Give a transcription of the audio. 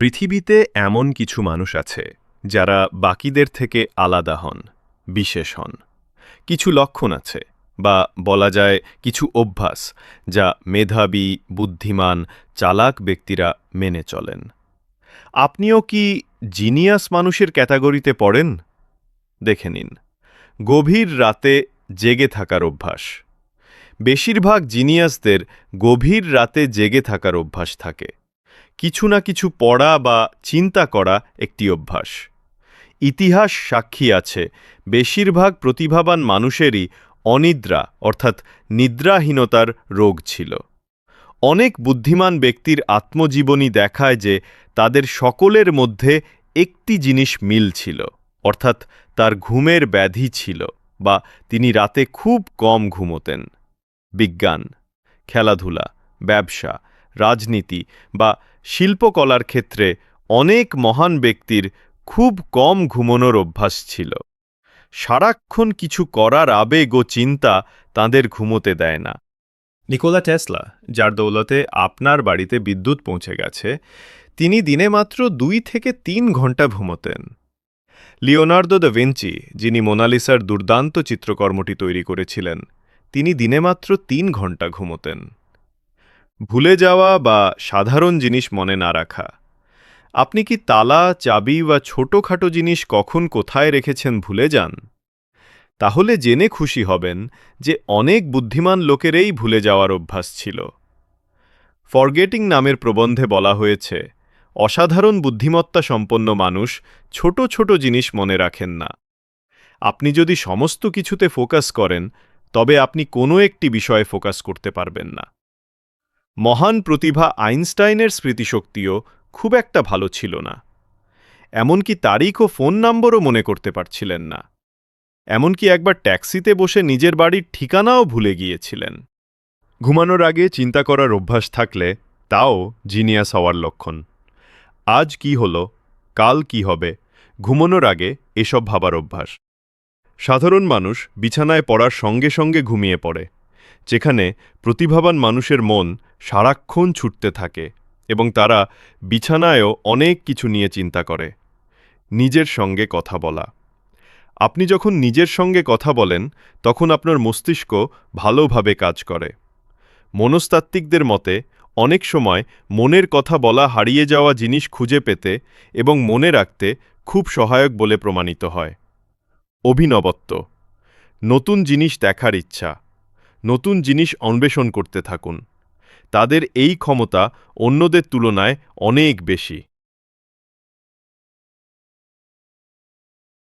পৃথিবীতে এমন কিছু মানুষ আছে, যারা বাকিদের থেকে আলাদা হন, বিশেষ হন। কিছু লক্ষণ আছে, বা বলা যায় কিছু অভ্যাস, যা মেধাবী, বুদ্ধিমান, চালাক ব্যক্তিরা মেনে চলেন। আপনিও কি জিনিয়াস মানুষের ক্যাটাগরিতে পড়েন? দেখে নিন। গভীর রাতে জেগে থাকার অভ্যাস। বেশিরভাগ জিনিয়াসদের গভীর রাতে জেগে থাকার অভ্যাস থাকে। কিছু না কিছু পড়া বা চিন্তা করা একটি অভ্যাস। ইতিহাস সাক্ষী আছে, বেশিরভাগ প্রতিভাবান মানুষেরই অনিদ্রা, অর্থাৎ নিদ্রাহীনতার রোগ ছিল। অনেক বুদ্ধিমান ব্যক্তির আত্মজীবনী দেখায় যে তাদের সকলের মধ্যে একটি জিনিস মিল ছিল, অর্থাৎ তার ঘুমের ব্যাধি ছিল বা তিনি রাতে খুব কম ঘুমোতেন। বিজ্ঞান, খেলাধুলা, ব্যবসা রাজনীতি বা শিল্পকলার ক্ষেত্রে অনেক মহান ব্যক্তির খুব কম ঘুমনোর অভ্যাস ছিল। সারাক্ষণ কিছু করার আবেগ ও চিন্তা তাদের ঘুমোতে দেয় না। নিকোলা টেসলা, যার দৌলতে আপনার বাড়িতে বিদ্যুৎ পৌঁছে গেছে, তিনি দিনে মাত্র দুই থেকে তিন ঘণ্টা ঘুমোতেন। লিওনার্দো দ্য ভিঞ্চি, যিনি মোনালিসার দুর্দান্ত চিত্রকর্মটি তৈরি করেছিলেন, তিনি দিনে মাত্র তিন ঘণ্টা ঘুমোতেন। ভুলে যাওয়া বা সাধারণ জিনিস মনে না রাখা। আপনি কি তালা, চাবি বা ছোটখাটো জিনিস কখন কোথায় রেখেছেন ভুলে যান? তাহলে জেনে খুশি হবেন যে অনেক বুদ্ধিমান লোকেরই ভুলে যাওয়ার অভ্যাস ছিল। ফরগেটিং নামের প্রবন্ধে বলা হয়েছে, অসাধারণ বুদ্ধিমত্তা সম্পন্ন মানুষ ছোট ছোট জিনিস মনে রাখেন না। আপনি যদি সমস্ত কিছুতে ফোকাস করেন, তবে আপনি কোনো একটি বিষয়ে ফোকাস করতে পারবেন না। মহান প্রতিভা আইনস্টাইনের স্মৃতিশক্তিও খুব একটা ভালো ছিল না। এমনকি তারিখ ও ফোন নম্বরও মনে করতে পারছিলেন না। এমনকি একবার ট্যাক্সিতে বসে নিজের বাড়ির ঠিকানাও ভুলে গিয়েছিলেন। ঘুমানোর আগে চিন্তা করার অভ্যাস থাকলে তাও জিনিয়াস হওয়ার লক্ষণ। আজ কি হল? কাল কি হবে? ঘুমানোর আগে এসব ভাবার অভ্যাস। সাধারণ মানুষ বিছানায় পড়ার সঙ্গে সঙ্গে ঘুমিয়ে পড়ে, যেখানে প্রতিভাবান মানুষের মন সারাক্ষণ ছুটতে থাকে এবং তারা বিছানায়ও অনেক কিছু নিয়ে চিন্তা করে। নিজের সঙ্গে কথা বলা। আপনি যখন নিজের সঙ্গে কথা বলেন, তখন আপনার মস্তিষ্ক ভালোভাবে কাজ করে। মনস্তাত্ত্বিকদের মতে, অনেক সময় মনের কথা বলা হারিয়ে যাওয়া জিনিস খুঁজে পেতে এবং মনে রাখতে খুব সহায়ক বলে প্রমাণিত হয়। অভিনবত্ব। নতুন জিনিস দেখার ইচ্ছা। নতুন জিনিস অন্বেষণ করতে থাকুন। তাদের এই ক্ষমতা অন্যদের তুলনায় অনেক বেশি।